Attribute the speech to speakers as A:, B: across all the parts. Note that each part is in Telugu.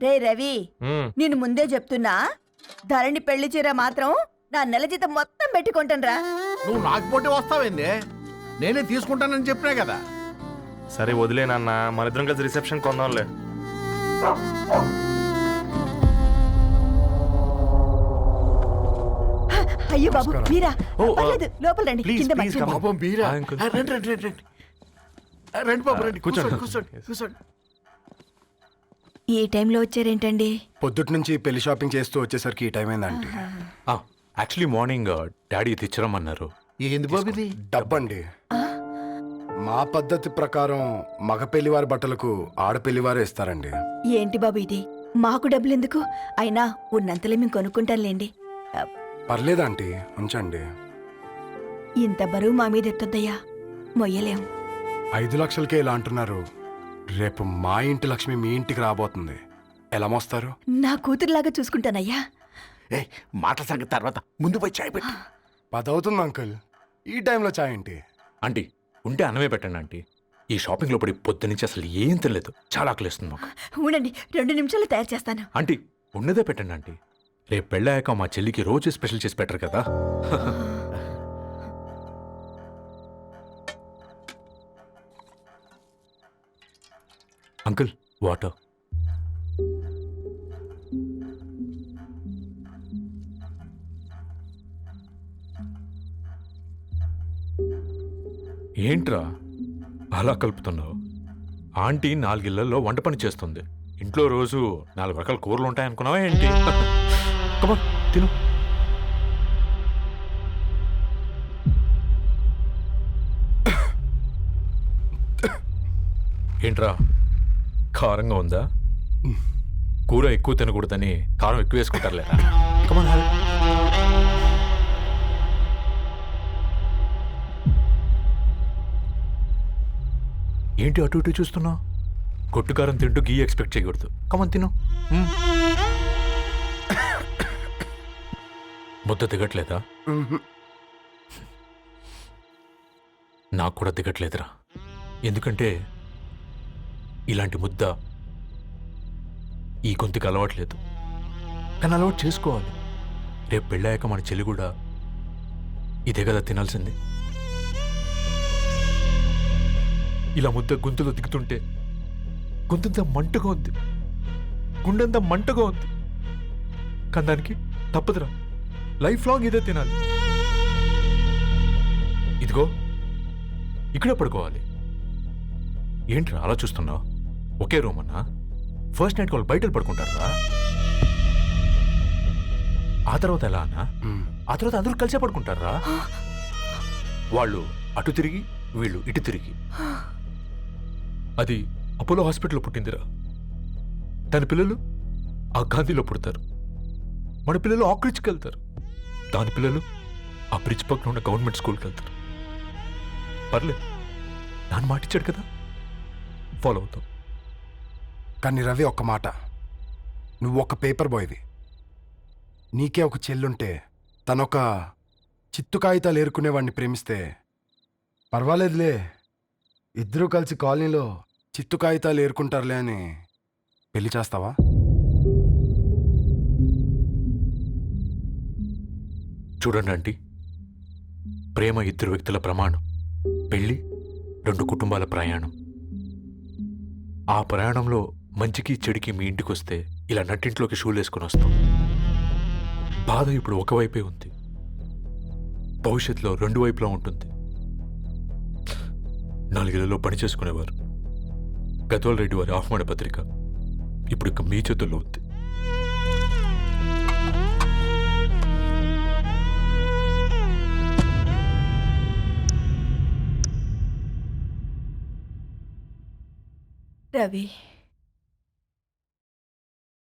A: రే రవి నేను ముందే చెప్తున్నా ధరణి పెళ్ళి చీర మాత్రం నా నెల జీతం మొత్తం పెట్టుకుంటానురా
B: నువ్వు నాకు పోటీ వస్తావేంది? నేనే తీసుకుంటానని చెప్పినా కదా.
C: సరే వదిలేనన్న మన ఇద్దరం కలిసి రిసెప్షన్ కొందాంలే.
A: అయ్యో బాబు మీరా? పర్లేదు లోపల రండి కింద
C: ప్లీజ్
A: మంచం.
B: రండి రండి రండి రండి. బాబు రండి.
C: కూర్చోండి.
B: కూర్చోండి కూర్చోండి.
A: ఈ టైంలో వచ్చారేంటండి?
D: పొద్దుటి నుంచి పెళ్ళి షాపింగ్ చేస్తూ వచ్చేసరికి ఈ టైం అయిందంటే
E: యాక్చువల్లీ మార్నింగ్ డాడీ తెచ్చిరమ్మన్నారు.
B: ఏంది బాబు ఇది?
D: డబ్బండి. మా పద్ధతి ప్రకారం మగ పెళ్ళివారి బట్టలకు ఆడపెళ్ళివారే ఇస్తారండి.
A: ఏంటి బాబు ఇది? మాకు డబ్బులు ఎందుకు అయినా ఉన్నంతలే మేము కొనుక్కుంటాంలేండి ఆ,
D: పర్లేదంటీ ఉంచండి.
A: ఇంత బరువు మా మీద ఎత్తొద్దయ్యా. మొయ్యలేం.
D: ఐదు లక్షలకే ఇలా అంటున్నారు. రేపు మా ఇంటి లక్ష్మి మీ ఇంటికి రాబోతుంది. ఎలా మోస్తారు?
A: నా కూతురులాగా చూసుకుంటానయ్యా.
B: ఏ మాట సంగతి తర్వాత. ముందు పోయి చాయ్ పెట్టి.
D: పదవుతుంది అంకుల్. ఈ టైంలో చాయ్ ఏంటి?
E: ఆంటీ ఉంటే అన్నమే పెట్టండి ఆంటీ. ఈ షాపింగ్లో పడి పొద్దు నుంచి అసలు ఏం తెలియదు చాలా ఆకలిస్తుంది మాకు.
A: ఉండండి రెండు నిమిషాలు తయారు చేస్తాను.
E: ఆంటీ ఉన్నదే పెట్టండి ఆంటీ. రేపు పెళ్ళాక మా చెల్లికి రోజు స్పెషల్ చేసి పెట్టరు కదా. Uncle water. ఏంట్రా అలా కలుపుతున్నావు? ఆంటీ నాలుగిళ్ళలో వంట పని చేస్తుంది. ఇంట్లో రోజు నాలుగు రకాల కూరలు ఉంటాయనుకున్నావా ఏంటి? కమా తిను. ఏంట్రా? కారంగా ఉందా? కూర ఎక్కువ తినకూడదని కారం ఎక్కువ వేసుకుంటారులేరా కమాన్ ఏంటి అటు ఇటు చూస్తున్నావు? కొట్టుకారం తింటూ గీ ఎక్స్పెక్ట్ చేయకూడదు. కమన్ తిను. మ్మ్. ముద్ద దిగట్లేదా?
D: మ్మ్.
E: నాకు కూడా దిగట్లేదురా. ఎందుకంటే ఇలాంటి ముద్ద ఈ గొంతుకి అలవాట్లేదు. కానీ అలవాటు చేసుకోవాలి. రేపు పెళ్ళాక మన చెల్లి కూడా ఇదే కదా తినాల్సింది. ఇలా ముద్ద గొంతులో దిగుతుంటే గొంతంతా మంటగా ఉంది. గుండెంతా మంటగా ఉంది. కానీ దానికి తప్పదురా. లైఫ్ లాంగ్ ఇదే తినాలి. ఇదిగో ఇక్కడే పడుకోవాలి. ఏంట్రా అలా చూస్తున్నావు? ఒకే రూమ్ అన్నా? ఫస్ట్ నైట్ వాళ్ళు బయట పడుకుంటారా? ఆ తర్వాత ఎలా అన్నా. ఆ తర్వాత అందరూ కలిసే పడుకుంటారా? వాళ్ళు అటు తిరిగి వీళ్ళు ఇటు తిరిగి. అది అపోలో హాస్పిటల్లో పుట్టిందిరా. దాని పిల్లలు ఆ గాంధీలో పుడతారు. మన పిల్లలు ఆక్రిచ్కి వెళ్తారు. దాని పిల్లలు ఆ బ్రిడ్జ్ పక్కన ఉన్న గవర్నమెంట్ స్కూల్కి వెళ్తారు. పర్లేదు నాన్న మాట ఇచ్చాడు కదా. ఫాలో అవుతాం.
D: కానీ రవి ఒక్క మాట. నువ్వు ఒక పేపర్ బాయ్వి. నీకే ఒక చెల్లుంటే తనొక చిత్తు కాగితాలు ఏరుకునేవాడిని ప్రేమిస్తే పర్వాలేదులే. ఇద్దరూ కలిసి కాలనీలో చిత్తు కాగితాలు ఏరుకుంటారులే అని పెళ్ళి చేస్తావా?
E: చూడండి ఆంటీ. ప్రేమ ఇద్దరు వ్యక్తుల ప్రమాణం. పెళ్ళి రెండు కుటుంబాల ప్రయాణం. ఆ ప్రయాణంలో మంచికి చెడికి మీ ఇంటికి వస్తే ఇలా నట్టింట్లోకి షూలు వేసుకుని వస్తాం. బాధ ఇప్పుడు ఒకవైపే ఉంది. భవిష్యత్తులో రెండు వైపులా ఉంటుంది. నాలుగేళ్ళలో పని చేసుకునేవారు. గద్వాల్ రెడ్డి వారి ఆహ్వాన పత్రిక ఇప్పుడు ఇక మీ చేతుల్లో ఉంది.
A: రవి.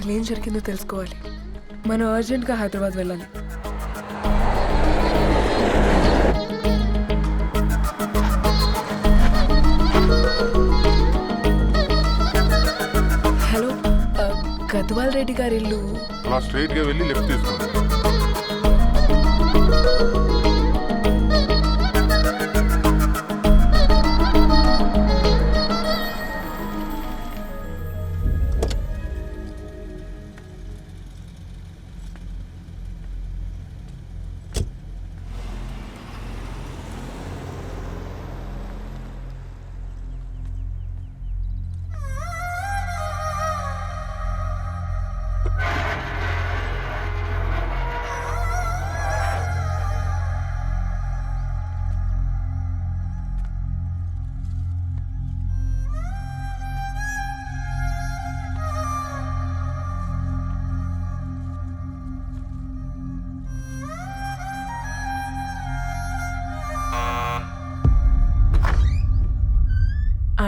F: అసలు ఏం జరిగిందో తెలుసుకోవాలి. మనం అర్జెంట్గా హైదరాబాద్ వెళ్ళాలి. హలో గద్వాల్ రెడ్డి గారి ఇల్లు
G: అలా వెళ్ళి లెఫ్ట్ తీసుకోండి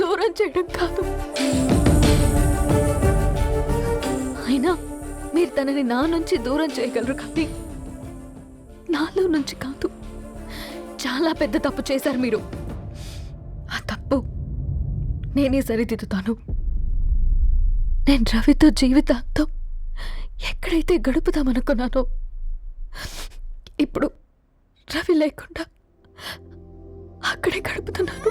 H: దూరం చేయడం కాదు. అయినా మీరు తనని నా నుంచి దూరం చేయగలరు కానీ నాలో నుంచి కాదు. చాలా పెద్ద తప్పు చేశారు మీరు. ఆ తప్పు నేనే సరిదిద్దుతాను. నేను రవితో జీవితాంతం ఎక్కడైతే గడుపుదామనుకున్నానో ఇప్పుడు రవి లేకుండా అక్కడే గడుపుతున్నాను.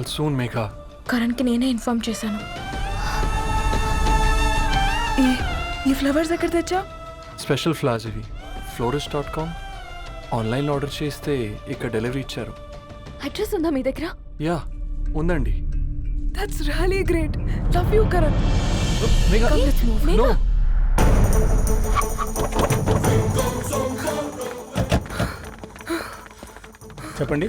C: వెల్ సూన్ మేఘా
F: కరణ్కి నేనే ఇన్ఫార్మ్ చేశాను. ఈ ఈ ఫ్లవర్స్ ఎక్కడ తెచ్చా
C: స్పెషల్ ఫ్లాస్ ఇవి. ఫ్లోరిస్ట్ డాట్ కామ్ ఆన్లైన్లో ఆర్డర్ చేస్తే ఇక్కడ డెలివరీ ఇచ్చారు.
H: అడ్రస్ ఉందా మీ దగ్గర?
C: యా ఉందండి.
F: That's really great
C: love
F: you Karan Megha.
C: No
I: చెప్పండి.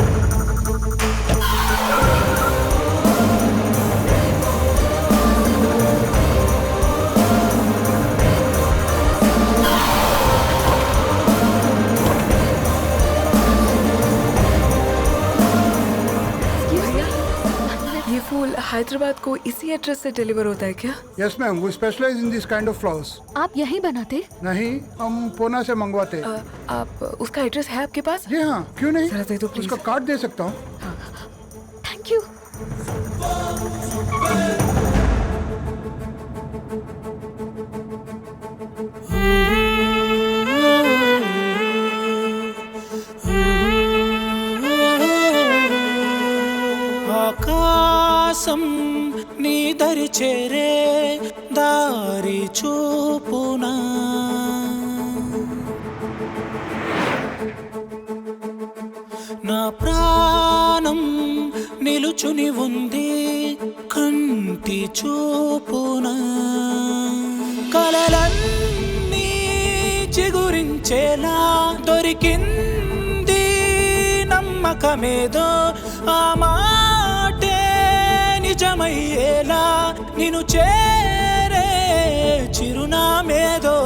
F: हैदराबाद को इसी एड्रेस से डिलीवर होता है क्या?
J: Yes ma'am we specialize in this kind of flowers
H: आप यही बनाते?
J: नहीं हम पूना से मंगवाते।
F: आ, आप उसका एड्रेस है आपके पास?
J: जी हाँ क्यों नहीं?
F: जरा दे.
J: उसका कार्ड दे सकता हूँ।
H: थैंक यू
K: చూపునా కలలన్నీ చిగురించేలా దొరికింది నమ్మకమేదో ఆ మాటే నిజమయ్యేలా నేను చేరే చిరునామేదో.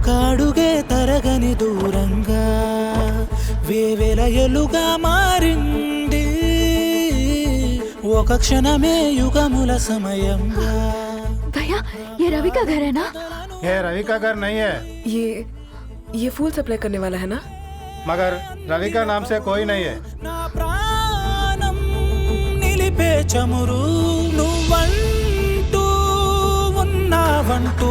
K: ఒక అడుగే తరగని దూరంగా వేవేల ఎలుగా మారింది ఒక క్షణమే యుగముల సమయంగా
H: भैया ये रवि का घर है ना
J: ये रवि का घर नहीं है
F: ये ये फूल सप्लाई करने वाला है ना
J: मगर रवि का नाम से कोई नहीं है
K: నా ప్రాణం నిలిపే చమురు నువ్వంటూ ఉన్నావంటూ